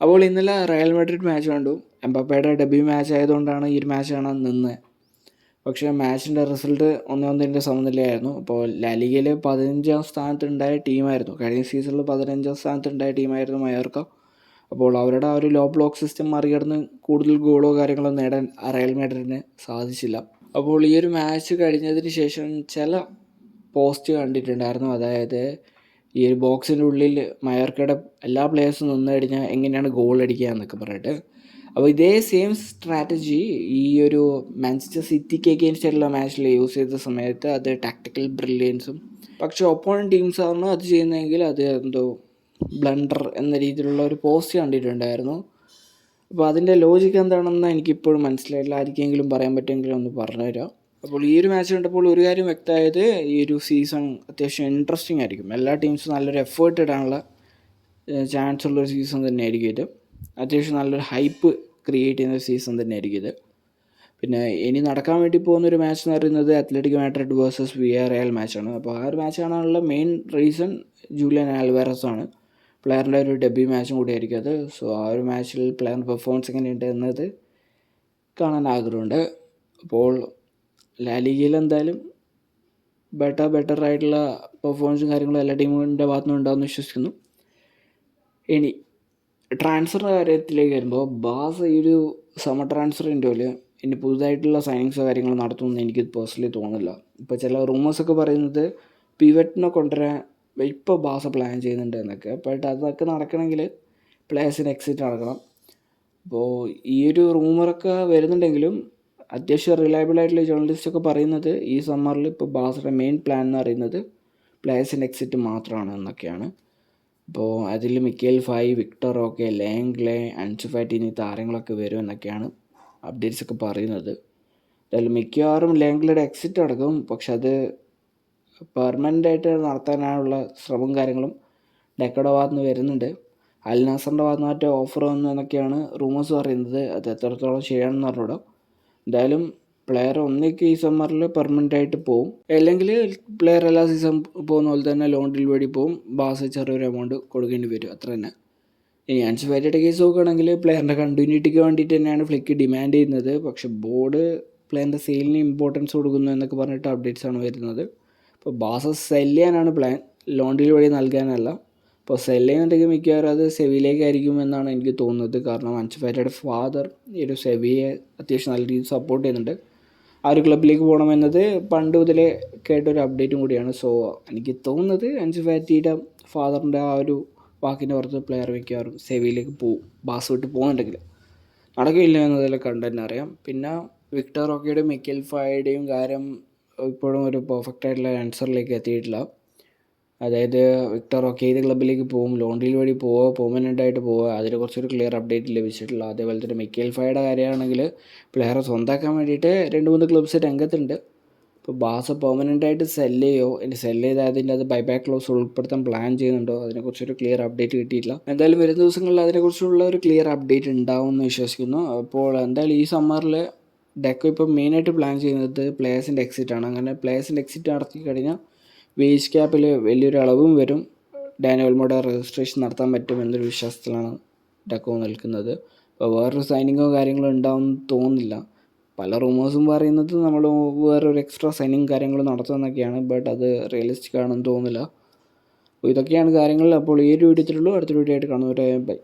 അപ്പോൾ ഇന്നലെ Real Madrid match കണ്ടു. എംബപ്പയുടെ ഡെബ്യൂ മാച്ച് ആയതുകൊണ്ടാണ് ഈ ഒരു മാച്ച് കാണാൻ നിന്നത് പക്ഷേ മാച്ചിന്റെ റിസൾട്ട് ഒന്നേ ഒന്നിന്റെ സമനിലയായിരുന്നു. അപ്പോൾ ലാലിഗയിൽ പതിനഞ്ചാം സ്ഥാനത്തുണ്ടായ ടീമായിരുന്നു കഴിഞ്ഞ സീസണിൽ പതിനഞ്ചാം സ്ഥാനത്തുണ്ടായ ടീമായിരുന്നു മയോർക്ക. അപ്പോൾ അവരുടെ ആ ഒരു ലോ ബ്ലോക്ക് സിസ്റ്റം മറികടന്ന് കൂടുതൽ ഗോളോ കാര്യങ്ങളോ നേടാൻ റയൽ മെഡ്രിഡിന് സാധിച്ചില്ല. അപ്പോൾ ഈ ഒരു മാച്ച് കഴിഞ്ഞതിന് ശേഷം ചില പോസ്റ്റ് കണ്ടിട്ടുണ്ടായിരുന്നു. അതായത് ഈ ഒരു ബോക്സിന്റെ ഉള്ളിൽ മയോർക്കയുടെ എല്ലാ പ്ലെയേഴ്സും നിന്ന് കഴിഞ്ഞാൽ എങ്ങനെയാണ് ഗോൾ അടിക്കുക എന്നൊക്കെ പറഞ്ഞിട്ട്. അപ്പോൾ ഇതേ സെയിം സ്ട്രാറ്റജി ഈ ഒരു മാഞ്ചസ്റ്റർ സിറ്റിക്ക് അഗെയിൻസ്റ്റ് ആയിട്ടുള്ള മാച്ചിൽ യൂസ് ചെയ്ത സമയത്ത് അത് ടാക്ടിക്കൽ ബ്രില്യൻസും പക്ഷേ ഒപ്പോണന്റ് ടീംസാണ് അത് ചെയ്യുന്നതെങ്കിൽ അത് എന്തോ ബ്ലണ്ടർ എന്ന രീതിയിലുള്ള ഒരു പോസ്റ്റ് കണ്ടിട്ടുണ്ടായിരുന്നു. അപ്പോൾ അതിന്റെ ലോജിക്ക് എന്താണെന്ന് എനിക്കിപ്പോഴും മനസ്സിലായില്ല. ആർക്കെങ്കിലും പറയാൻ പറ്റുമെങ്കിലും ഒന്ന് പറഞ്ഞുതരാം. അപ്പോൾ ഈ ഒരു മാച്ച് കണ്ടപ്പോൾ ഒരു കാര്യം വ്യക്തമായത് ഈ ഒരു സീസൺ അത്യാവശ്യം ഇൻട്രസ്റ്റിംഗ് ആയിരിക്കും. എല്ലാ ടീംസും നല്ലൊരു എഫേർട്ട് ഇടാനുള്ള ചാൻസ് ഉള്ളൊരു സീസൺ തന്നെയായിരിക്കും ഇത്. അത്യാവശ്യം നല്ലൊരു ഹൈപ്പ് ക്രിയേറ്റ് ചെയ്യുന്ന സീസൺ തന്നെയായിരിക്കും ഇത്. പിന്നെ ഇനി നടക്കാൻ വേണ്ടി പോകുന്ന ഒരു മാച്ച് എന്ന് പറയുന്നത് Athletic Madrid versus V R Real മാച്ചാണ് അപ്പോൾ ആ ഒരു മാച്ച് കാണാനുള്ള മെയിൻ റീസൺ ജൂലിയൻ ആൽവാരസ് ആണ്. പ്ലെയറിന്റെ ഒരു ഡെബ്യൂ മാച്ചും കൂടിയായിരിക്കും അത്. സോ ആ ഒരു മാച്ചിൽ പ്ലെയറിന്റെ പെർഫോമൻസ് എങ്ങനെയുണ്ട് എന്നത് കാണാൻ ആഗ്രഹമുണ്ട്. അപ്പോൾ ലാലിഗയിൽ എന്തായാലും ബെറ്റർ ബെറ്റർ ആയിട്ടുള്ള പെർഫോമൻസും കാര്യങ്ങളും എല്ലാ ടീമിന്റെ ഭാഗത്തുനിന്നും ഉണ്ടാകുമെന്ന് വിശ്വസിക്കുന്നു. ഇനി ട്രാൻസ്ഫറിന്റെ കാര്യത്തിലേക്ക് വരുമ്പോൾ ബാസ് ഈ ഒരു സമ്മർ ട്രാൻസ്ഫർ വിൻഡോയിൽ ഇനി പുതുതായിട്ടുള്ള സൈനിങ്സോ കാര്യങ്ങളോ നടത്തുമെന്ന് എനിക്ക് പേഴ്സണലി തോന്നുന്നില്ല. ഇപ്പോൾ ചില റൂമേഴ്സൊക്കെ പറയുന്നത് പിവറ്റിനെ കൊണ്ടുവരാൻ ഇപ്പോൾ ബാസ പ്ലാൻ ചെയ്യുന്നുണ്ട് എന്നൊക്കെ. ബട്ട് അതൊക്കെ നടക്കണമെങ്കിൽ പ്ലേയേഴ്സിന് എക്സിറ്റ് നടക്കണം. അപ്പോൾ ഈ ഒരു റൂമറൊക്കെ വരുന്നുണ്ടെങ്കിലും അത്യാവശ്യം റിലയബിൾ ആയിട്ടുള്ള ജേർണലിസ്റ്റ് ഒക്കെ പറയുന്നത് ഈ സമ്മറിൽ ഇപ്പോൾ ബാസയുടെ മെയിൻ പ്ലാൻ എന്ന് പറയുന്നത് പ്ലേയേഴ്സിന്റെ എക്സിറ്റ് മാത്രമാണ് എന്നൊക്കെയാണ്. അപ്പോൾ അതിൽ Mikayil Faye Vitor Roque Lenglet Ansu Fati എന്നീ താരങ്ങളൊക്കെ വരും എന്നൊക്കെയാണ് അപ്ഡേറ്റ്സ് ഒക്കെ പറയുന്നത്. അതിൽ മിക്കവാറും ലേങ്ക്ലയുടെ എക്സിറ്റ് അടക്കും പക്ഷെ അത് പെർമനന്റ് ആയിട്ട് നടത്താനുള്ള ശ്രമം കാര്യങ്ങളും ഡെക്കയുടെ ഭാഗത്ത് നിന്ന് വരുന്നുണ്ട്. അൽ നാസറിന്റെ ഭാഗത്ത് ഓഫർ വന്നു എന്നൊക്കെയാണ് റൂമേഴ്സ് പറയുന്നത്. അത് എത്രത്തോളം ശരിയാണെന്ന് പറഞ്ഞൂടാ എന്തായാലും പ്ലെയർ ഒന്നിക്ക് ഈ സമ്മറിൽ പെർമനന്റ് ആയിട്ട് പോകും അല്ലെങ്കിൽ പ്ലെയർ എല്ലാ സീസൺ പോകുന്ന പോലെ തന്നെ ലോൺ ഡീൽ പോവും. പോകും ബാസ് ചെറിയൊരു എമൗണ്ട് കൊടുക്കേണ്ടി വരും. അത്ര തന്നെ. ഇനി ആൻസ് ഫാറ്റിയുടെ കേസ് നോക്കുകയാണെങ്കിൽ പ്ലെയറിന്റെ കണ്ടിന്യൂറ്റിക്ക് വേണ്ടിയിട്ട് തന്നെയാണ് ഫ്ലിക്ക് ഡിമാൻഡ് ചെയ്യുന്നത്. പക്ഷേ ബോർഡ് പ്ലെയറിന്റെ സെയിലിന് ഇമ്പോർട്ടൻസ് കൊടുക്കുന്നു എന്നൊക്കെ പറഞ്ഞിട്ട് അപ്ഡേറ്റ്സ് ആണ് വരുന്നത്. അപ്പോൾ ബാസ സെല്ല് ചെയ്യാനാണ് പ്ലാൻ ലോൺ ഡീൽ വഴി നൽകാനല്ല. അപ്പോൾ സെൽ ചെയ്യുന്നുണ്ടെങ്കിൽ മിക്കവാറും അത് സെവിയിലേക്കായിരിക്കും എന്നാണ് എനിക്ക് തോന്നുന്നത്. കാരണം അഞ്ചുപേരുടെ ഫാദർ ഈ ഒരു സെവിയെ അത്യാവശ്യം നല്ല രീതിയിൽ സപ്പോർട്ട് ചെയ്യുന്നുണ്ട്. ആ ഒരു ക്ലബിലേക്ക് പോകണമെന്നത് പണ്ട് മുതലേ കേട്ടൊരു അപ്ഡേറ്റും കൂടിയാണ്. സോ എനിക്ക് തോന്നുന്നത് അൻസ് ഫാറ്റിയുടെ ഫാദറിന്റെ ആ ഒരു വാക്കിന്റെ പുറത്ത് പ്ലെയർ മിക്കവാറും സെവിയിലേക്ക് പോകും ബാസ് വിട്ട് പോകുന്നുണ്ടെങ്കിൽ നടക്കില്ല എന്നതിൽ കണ്ടു തന്നെ അറിയാം. പിന്നെ വിക്ടർ റോക്കിയുടെയും മിക്കൽ ഫായുടെയും കാര്യം ഇപ്പോഴും ഒരു പെർഫെക്റ്റ് ആയിട്ടുള്ള ആൻസറിലേക്ക് എത്തിയിട്ടില്ല. അതായത് വിക്ടർ ഏത് ക്ലബിലേക്ക് പോകും ലോൺ ഡീൽ വഴി പോവുക പെർമനന്റായിട്ട് പോവുക അതിന് കുറച്ചൊരു ക്ലിയർ അപ്ഡേറ്റ് ലഭിച്ചിട്ടില്ല അതേപോലെ തന്നെ മിക്കേൽ ഫയുടെ കാര്യമാണെങ്കിൽ പ്ലെയറെ സ്വന്താക്കാൻ വേണ്ടിയിട്ട് രണ്ട് മൂന്ന് ക്ലബ്സ് രംഗത്തുണ്ട്. ഇപ്പോൾ ബാസ പെർമനന്റായിട്ട് ആയിട്ട് സെൽ ചെയ്യോ? ഇനി സെല്ല് ചെയ്ത് അതിന്റെ അത് ബൈബാക്ക് ക്ലോസ് ഉൾപ്പെടുത്താൻ പ്ലാൻ ചെയ്യുന്നുണ്ടോ? അതിനെക്കുറിച്ചൊരു ക്ലിയർ അപ്ഡേറ്റ് കിട്ടിയിട്ടില്ല. എന്തായാലും വരുന്ന ദിവസങ്ങളിൽ അതിനെക്കുറിച്ചുള്ള ഒരു ക്ലിയർ അപ്ഡേറ്റ് ഉണ്ടാവും എന്ന് വിശ്വസിക്കുന്നു. അപ്പോൾ എന്തായാലും ഈ സമ്മറിൽ ഡെക്കോ ഇപ്പോൾ മെയിനായിട്ട് പ്ലാൻ ചെയ്യുന്നത് പ്ലേയേഴ്സിന്റെ എക്സിറ്റ് ആണ്. അങ്ങനെ പ്ലേയേഴ്സിന്റെ എക്സിറ്റ് നടത്തി കഴിഞ്ഞാൽ വേജ് ക്യാപ്പിൽ വലിയൊരു അളവും വരും. ഡാനിയൽ മോഡ രജിസ്ട്രേഷൻ നടത്താൻ പറ്റും എന്നൊരു വിശ്വാസത്തിലാണ് ഡക്കോ നിൽക്കുന്നത്. അപ്പോൾ വേറൊരു സൈനിങ്ങോ കാര്യങ്ങളോ ഉണ്ടാവും തോന്നുന്നില്ല. പല റൂമേഴ്സും പറയുന്നത് നമ്മൾ വേറൊരു എക്സ്ട്രാ സൈനിങ് കാര്യങ്ങൾ നടത്തുമെന്നൊക്കെയാണ്. ബട്ട് അത് റിയലിസ്റ്റിക് ആണെന്ന് തോന്നുന്നില്ല. അപ്പോൾ ഇതൊക്കെയാണ് കാര്യങ്ങൾ. അപ്പോൾ ഈ ഒരു വീഡിയോത്തിലുള്ളൂ അടുത്ത വീഡിയോ ആയിട്ട് കാണുന്നവരെ ബൈ